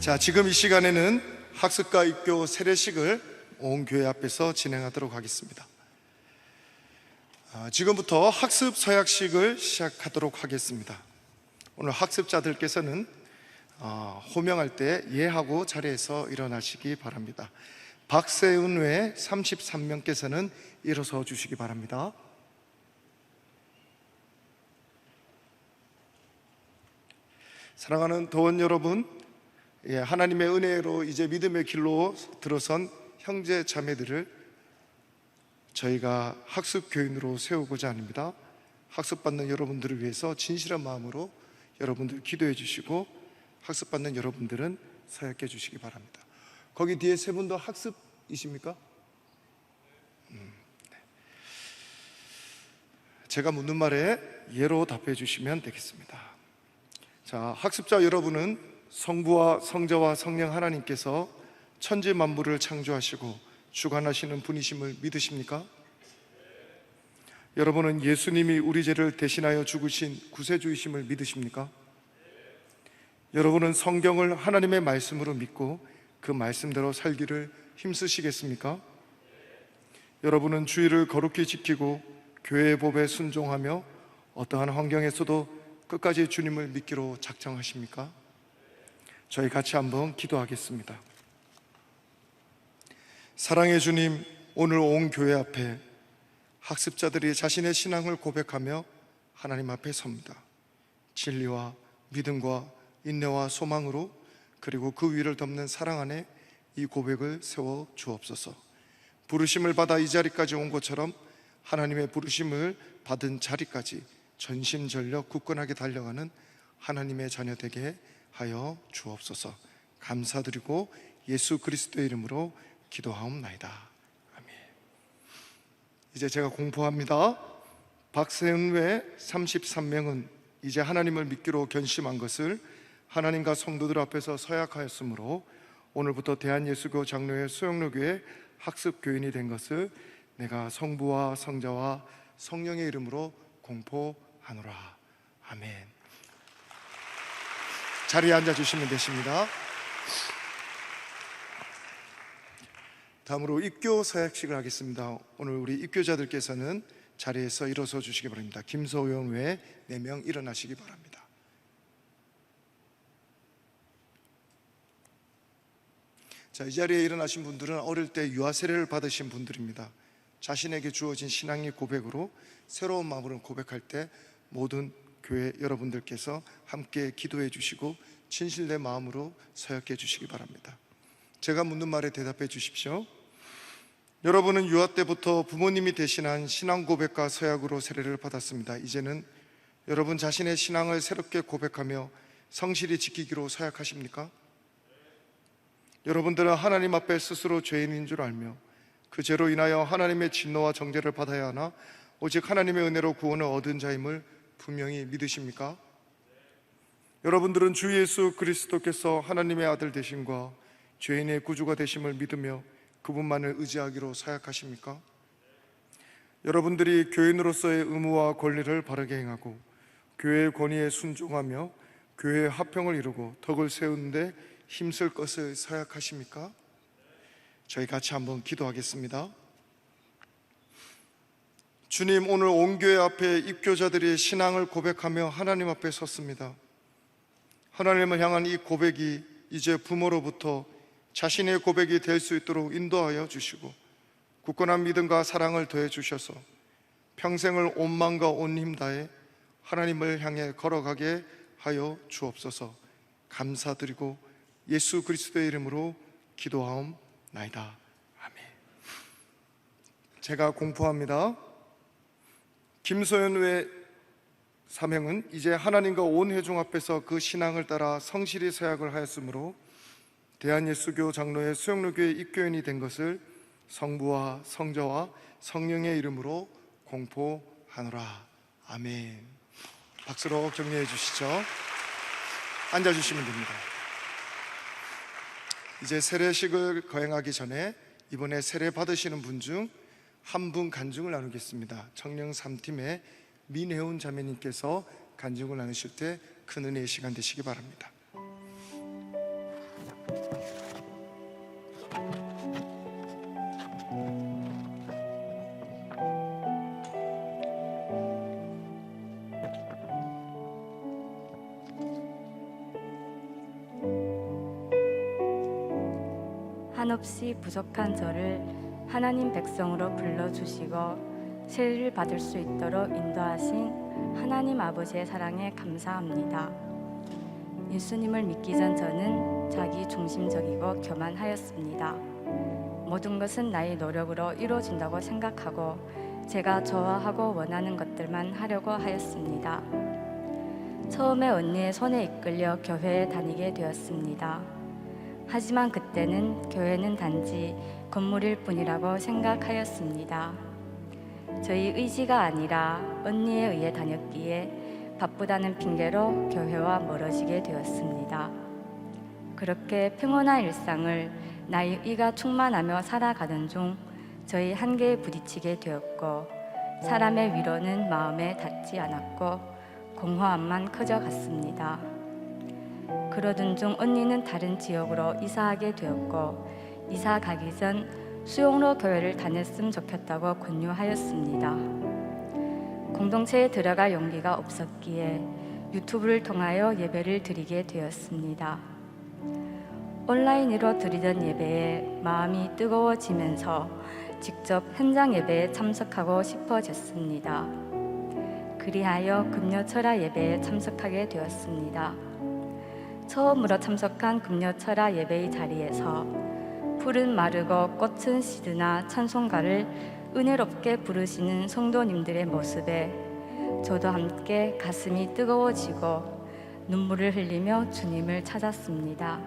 자, 지금 이 시간에는 학습과 입교 세례식을 온 교회 앞에서 진행하도록 하겠습니다. 아, 지금부터 학습 서약식을 시작하도록 하겠습니다. 오늘 학습자들께서는 아, 호명할 때 예하고 자리에서 일어나시기 바랍니다. 박세은 외 33명께서는 일어서 주시기 바랍니다. 사랑하는 도원 여러분, 예, 하나님의 은혜로 이제 믿음의 길로 들어선 형제 자매들을 저희가 학습 교인으로 세우고자 합니다. 학습받는 여러분들을 위해서 진실한 마음으로 여러분들 기도해 주시고 학습받는 여러분들은 서약해 주시기 바랍니다. 거기 뒤에 세 분도 학습이십니까? 음, 네. 제가 묻는 말에 예로 답해 주시면 되겠습니다. 자, 학습자 여러분은 성부와 성자와 성령 하나님께서 천지 만물을 창조하시고 주관하시는 분이심을 믿으십니까? 여러분은 예수님이 우리 죄를 대신하여 죽으신 구세주이심을 믿으십니까? 여러분은 성경을 하나님의 말씀으로 믿고 그 말씀대로 살기를 힘쓰시겠습니까? 여러분은 주의를 거룩히 지키고 교회의 법에 순종하며 어떠한 환경에서도 끝까지 주님을 믿기로 작정하십니까? 저희 같이 한번 기도하겠습니다. 사랑의 주님, 오늘 온 교회 앞에 학습자들이 자신의 신앙을 고백하며 하나님 앞에 섭니다. 진리와 믿음과 인내와 소망으로 그리고 그 위를 덮는 사랑 안에 이 고백을 세워 주옵소서. 부르심을 받아 이 자리까지 온 것처럼 하나님의 부르심을 받은 자리까지 전심전력 굳건하게 달려가는 하나님의 자녀 되게 하여 주옵소서. 감사드리고 예수 그리스도의 이름으로 기도하옵나이다. 아멘. 이제 제가 공포합니다. 박세은 외 33명은 이제 하나님을 믿기로 결심한 것을 하나님과 성도들 앞에서 서약하였으므로 오늘부터 대한예수교 장로회 수영로교회 학습 교인이 된 것을 내가 성부와 성자와 성령의 이름으로 공포하노라. 아멘. 자리에 앉아 주시면 되십니다. 다음으로 입교 서약식을 하겠습니다. 오늘 우리 입교자들께서는 자리에서 일어서 주시기 바랍니다. 김소영 외 4명 일어나시기 바랍니다. 자, 이 자리에 일어나신 분들은 어릴 때 유아 세례를 받으신 분들입니다. 자신에게 주어진 신앙의 고백으로 새로운 마음으로 고백할 때 모든 교회 여러분들께서 함께 기도해 주시고 진실된 마음으로 서약해 주시기 바랍니다. 제가 묻는 말에 대답해 주십시오. 여러분은 유아 때부터 부모님이 대신한 신앙 고백과 서약으로 세례를 받았습니다. 이제는 여러분 자신의 신앙을 새롭게 고백하며 성실히 지키기로 서약하십니까? 여러분들은 하나님 앞에 스스로 죄인인 줄 알며 그 죄로 인하여 하나님의 진노와 정죄를 받아야 하나 오직 하나님의 은혜로 구원을 얻은 자임을 분명히 믿으십니까? 여러분들은 주 예수 그리스도께서 하나님의 아들 되심과 죄인의 구주가 되심을 믿으며 그분만을 의지하기로 사약하십니까? 여러분들이 교인으로서의 의무와 권리를 바르게 행하고 교회의 권위에 순종하며 교회의 합평을 이루고 덕을 세우는데 힘쓸 것을 사약하십니까? 저희 같이 한번 기도하겠습니다. 주님, 오늘 온 교회 앞에 입교자들이 신앙을 고백하며 하나님 앞에 섰습니다. 하나님을 향한 이 고백이 이제 부모로부터 자신의 고백이 될 수 있도록 인도하여 주시고 굳건한 믿음과 사랑을 더해 주셔서 평생을 온 마음과 온 힘 다해 하나님을 향해 걸어가게 하여 주옵소서 감사드리고 예수 그리스도의 이름으로 기도하옵나이다. 제가 공포합니다. 김소연 외 사명은 이제 하나님과 온 회중 앞에서 그 신앙을 따라 성실히 서약을 하였으므로 대한예수교 장로의 수영로교회 입교인이 된 것을 성부와 성자와 성령의 이름으로 공포하노라. 아멘. 박수로 격려해 주시죠. 앉아 주시면 됩니다. 이제 세례식을 거행하기 전에 이번에 세례 받으시는 분중 한 분 간증을 나누겠습니다. 청령 3팀의 민혜운 자매님께서 간증을 나누실 때 큰 은혜의 시간 되시기 바랍니다. 한없이 부족한 저를 하나님 백성으로 불러주시고 세를 받을 수 있도록 인도하신 하나님 아버지의 사랑에 감사합니다. 예수님을 믿기 전 저는 자기 중심적이고 교만하였습니다. 모든 것은 나의 노력으로 이루어진다고 생각하고 제가 좋아하고 원하는 것들만 하려고 하였습니다. 처음에 언니의 손에 이끌려 교회에 다니게 되었습니다. 하지만 그때는 교회는 단지 건물일 뿐이라고 생각하였습니다. 저희 의지가 아니라 언니에 의해 다녔기에 바쁘다는 핑계로 교회와 멀어지게 되었습니다. 그렇게 평온한 일상을 나의 의가 충만하며 살아가던 중 저희 한계에 부딪히게 되었고 사람의 위로는 마음에 닿지 않았고 공허함만 커져갔습니다. 그러던 중 언니는 다른 지역으로 이사하게 되었고 이사 가기 전 수용로 교회를 다녔으면 좋겠다고 권유하였습니다. 공동체에 들어갈 용기가 없었기에 유튜브를 통하여 예배를 드리게 되었습니다. 온라인으로 드리던 예배에 마음이 뜨거워지면서 직접 현장 예배에 참석하고 싶어졌습니다. 그리하여 금요 철야 예배에 참석하게 되었습니다. 처음으로 참석한 금요철야 예배의 자리에서 풀은 마르고 꽃은 시드나 찬송가를 은혜롭게 부르시는 성도님들의 모습에 저도 함께 가슴이 뜨거워지고 눈물을 흘리며 주님을 찾았습니다.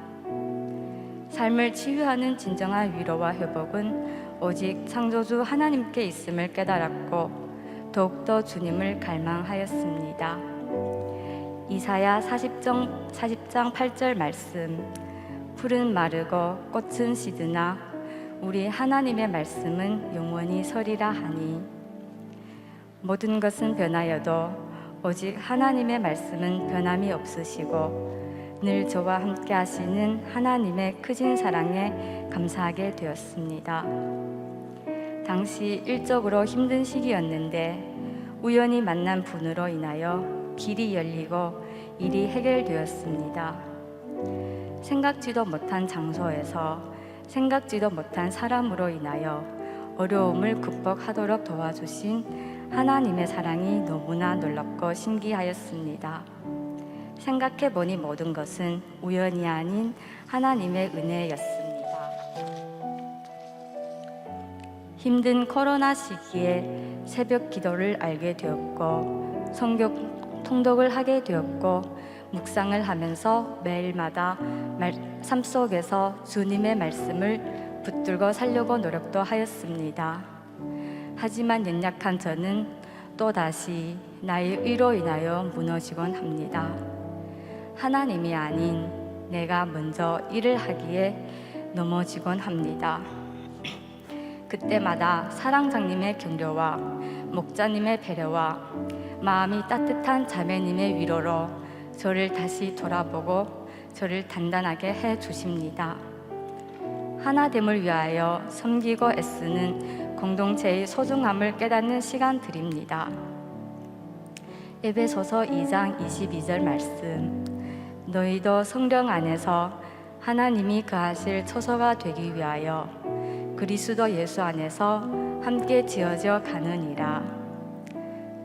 삶을 치유하는 진정한 위로와 회복은 오직 창조주 하나님께 있음을 깨달았고 더욱더 주님을 갈망하였습니다. 이사야 40장, 40장 8절 말씀. 풀은 마르고 꽃은 시드나. 우리 하나님의 말씀은 영원히 서리라 하니. 모든 것은 변하여도 오직 하나님의 말씀은 변함이 없으시고 늘 저와 함께 하시는 하나님의 크신 사랑에 감사하게 되었습니다. 당시 일적으로 힘든 시기였는데 우연히 만난 분으로 인하여 길이 열리고 일이 해결되었습니다. 생각지도 못한 장소에서 생각지도 못한 사람으로 인하여 어려움을 극복하도록 도와주신 하나님의 사랑이 너무나 놀랍고 신기하였습니다. 생각해보니 모든 것은 우연이 아닌 하나님의 은혜였습니다. 힘든 코로나 시기에 새벽 기도를 알게 되었고 성경 통독을 하게 되었고 묵상을 하면서 매일마다 말, 삶 속에서 주님의 말씀을 붙들고 살려고 노력도 하였습니다. 하지만 연약한 저는 또 다시 나의 의로 인하여 무너지곤 합니다. 하나님이 아닌 내가 먼저 일을 하기에 넘어지곤 합니다. 그때마다 사랑장님의 격려와 목자님의 배려와 마음이 따뜻한 자매님의 위로로 저를 다시 돌아보고 저를 단단하게 해 주십니다. 하나됨을 위하여 섬기고 애쓰는 공동체의 소중함을 깨닫는 시간들입니다. 에베소서 2장 22절 말씀 너희도 성령 안에서 하나님이 거하실 처소가 되기 위하여 그리스도 예수 안에서 함께 지어져 가느니라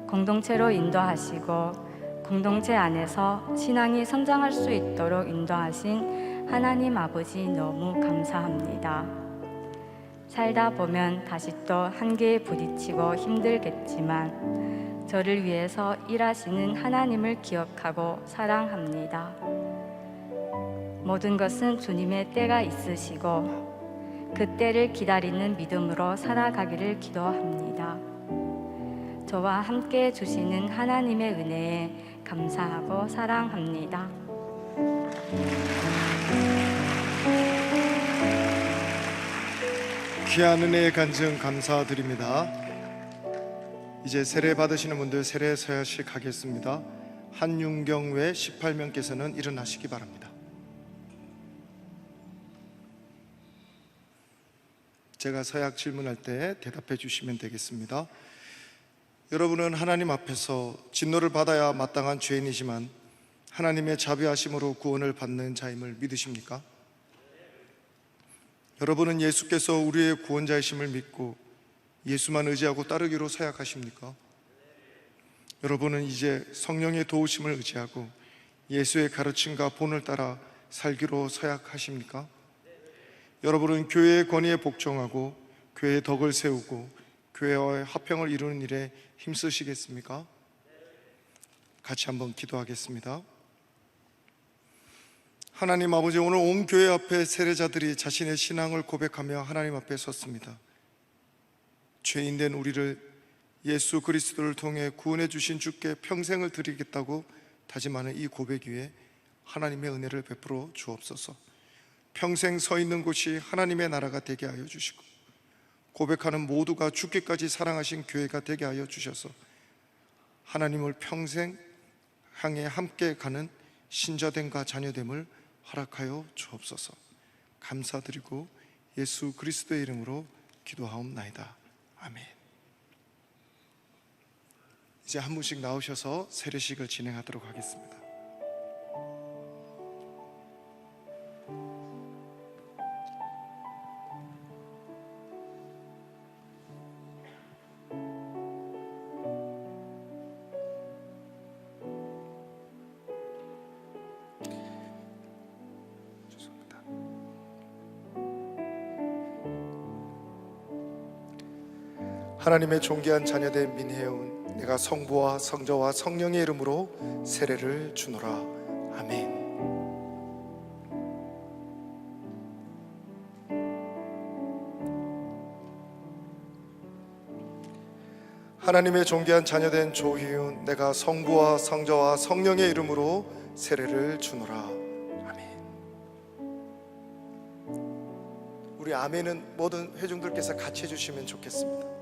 공동체로 인도하시고 공동체 안에서 신앙이 성장할 수 있도록 인도하신 하나님 아버지 너무 감사합니다. 살다 보면 다시 또 한계에 부딪히고 힘들겠지만 저를 위해서 일하시는 하나님을 기억하고 사랑합니다. 모든 것은 주님의 때가 있으시고 그 때를 기다리는 믿음으로 살아가기를 기도합니다. 저와 함께 주시는 하나님의 은혜에 감사하고 사랑합니다. 귀한 은혜의 간증 감사드립니다. 이제 세례 받으시는 분들 세례 서야식 하겠습니다. 한윤경 외 18명께서는 일어나시기 바랍니다. 제가 서약 질문할 때 대답해 주시면 되겠습니다. 여러분은 하나님 앞에서 진노를 받아야 마땅한 죄인이지만 하나님의 자비하심으로 구원을 받는 자임을 믿으십니까? 여러분은 예수께서 우리의 구원자이심을 믿고 예수만 의지하고 따르기로 서약하십니까? 여러분은 이제 성령의 도우심을 의지하고 예수의 가르침과 본을 따라 살기로 서약하십니까? 여러분은 교회의 권위에 복종하고 교회의 덕을 세우고 교회와의 화평을 이루는 일에 힘쓰시겠습니까? 같이 한번 기도하겠습니다. 하나님 아버지 오늘 온 교회 앞에 세례자들이 자신의 신앙을 고백하며 하나님 앞에 섰습니다. 죄인 된 우리를 예수 그리스도를 통해 구원해 주신 주께 평생을 드리겠다고 다짐하는 이 고백 위에 하나님의 은혜를 베풀어 주옵소서. 평생 서 있는 곳이 하나님의 나라가 되게 하여 주시고 고백하는 모두가 죽기까지 사랑하신 교회가 되게 하여 주셔서 하나님을 평생 향해 함께 가는 신자됨과 자녀됨을 허락하여 주옵소서. 감사드리고 예수 그리스도의 이름으로 기도하옵나이다. 아멘. 이제 한 분씩 나오셔서 세례식을 진행하도록 하겠습니다. 하나님의 존귀한 자녀된 민혜은 내가 성부와 성자와 성령의 이름으로 세례를 주노라 아멘. 하나님의 존귀한 자녀된 조희윤 내가 성부와 성자와 성령의 이름으로 세례를 주노라 아멘. 우리 아멘은 모든 회중들께서 같이 해주시면 좋겠습니다.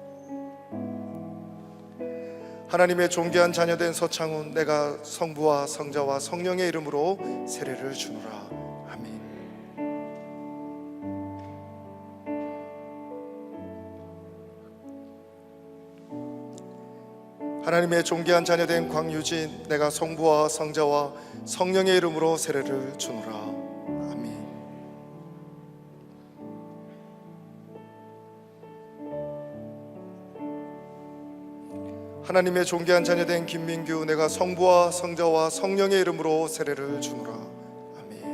하나님의 존귀한 자녀된 서창훈 내가 성부와 성자와 성령의 이름으로 세례를 주노라. 아멘. 하나님의 존귀한 자녀된 광유진 내가 성부와 성자와 성령의 이름으로 세례를 주노라 하나님의 존귀한 자녀된 김민규 내가 성부와 성자와 성령의 이름으로 세례를 주노라. 아멘.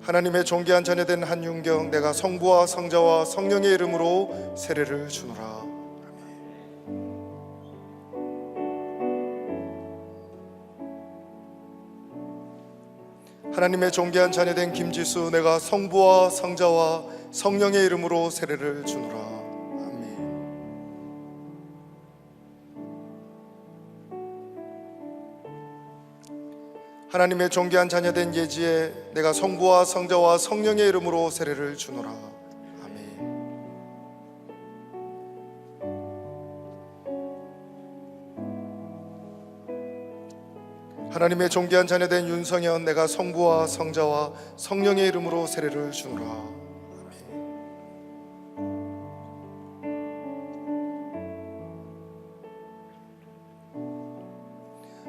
하나님의 존귀한 자녀된 한윤경 내가 성부와 성자와 성령의 이름으로 세례를 주노라 하나님의 존귀한 자녀된 김지수 내가 성부와 성자와 성령의 이름으로 세례를 주노라. 아멘. 하나님의 존귀한 자녀된 예지에 내가 성부와 성자와 성령의 이름으로 세례를 주노라 하나님의 존귀한 자녀된 윤성현 내가 성부와 성자와 성령의 이름으로 세례를 주노라.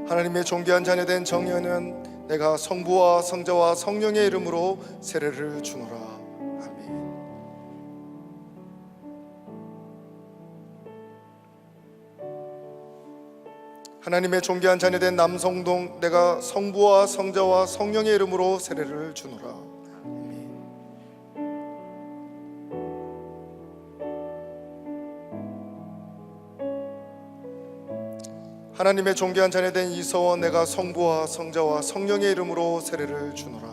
하나님의 존귀한 자녀된 정현은 내가 성부와 성자와 성령의 이름으로 세례를 주노라 하나님의 존귀한 자녀된 남성동 내가 성부와 성자와 성령의 이름으로 세례를 주노라. 하나님의 존귀한 자녀된 이서원 내가 성부와 성자와 성령의 이름으로 세례를 주노라.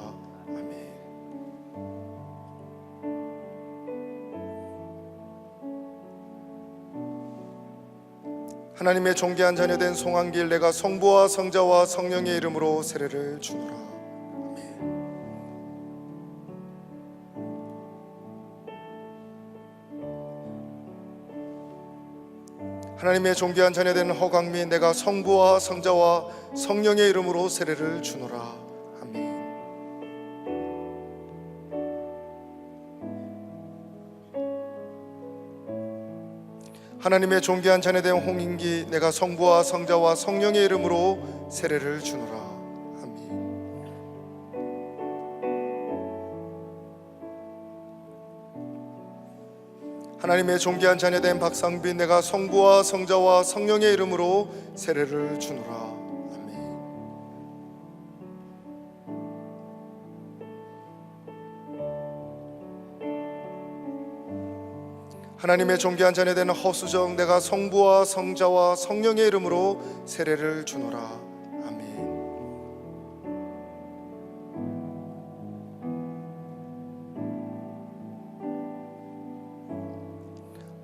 하나님의 존귀한 자녀된 송한길 내가 성부와 성자와 성령의 이름으로 세례를 주노라. 하나님의 존귀한 자녀된 허광민 내가 성부와 성자와 성령의 이름으로 세례를 주노라. 하나님의 존귀한 자녀된 홍인기 내가 성부와 성자와 성령의 이름으로 세례를 주노라. 아멘. 하나님의 존귀한 자녀 된 박상빈 내가 성부와 성자와 성령의 이름으로 세례를 주노라 하나님의 존귀한 자녀된 허수정 내가 성부와 성자와 성령의 이름으로 세례를 주노라. 아멘.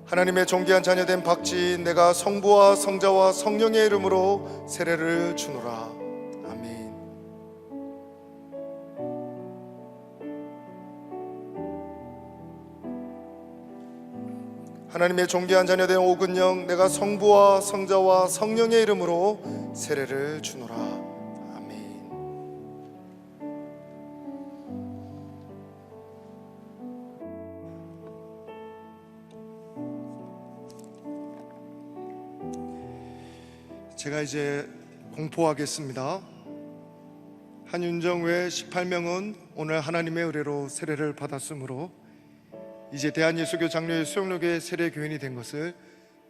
하나님의 존귀한 자녀 된 박지인 내가 성부와 성자와 성령의 이름으로 세례를 주노라 하나님의 존귀한 자녀된 오근영 내가 성부와 성자와 성령의 이름으로 세례를 주노라 아멘 제가 이제 공포하겠습니다. 한윤정 외 18명은 오늘 하나님의 의뢰로 세례를 받았으므로 이제 대한예수교 장로의 수영록의 세례 교인이 된 것을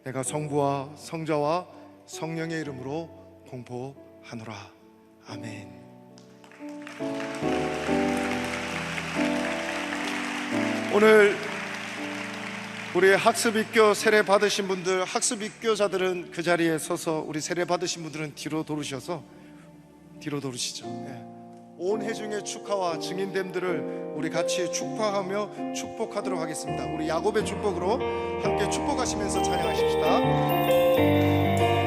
내가 성부와 성자와 성령의 이름으로 공포하노라. 아멘. 오늘 우리 학습입교 세례 받으신 분들 학습입교자들은 그 자리에 서서 우리 세례 받으신 분들은 뒤로 돌으셔서 뒤로 돌으시죠. 예. 온 회중의 축하와 증인됨들을 우리 같이 축하하며 축복하도록 하겠습니다. 우리 야곱의 축복으로 함께 축복하시면서 찬양하십시다.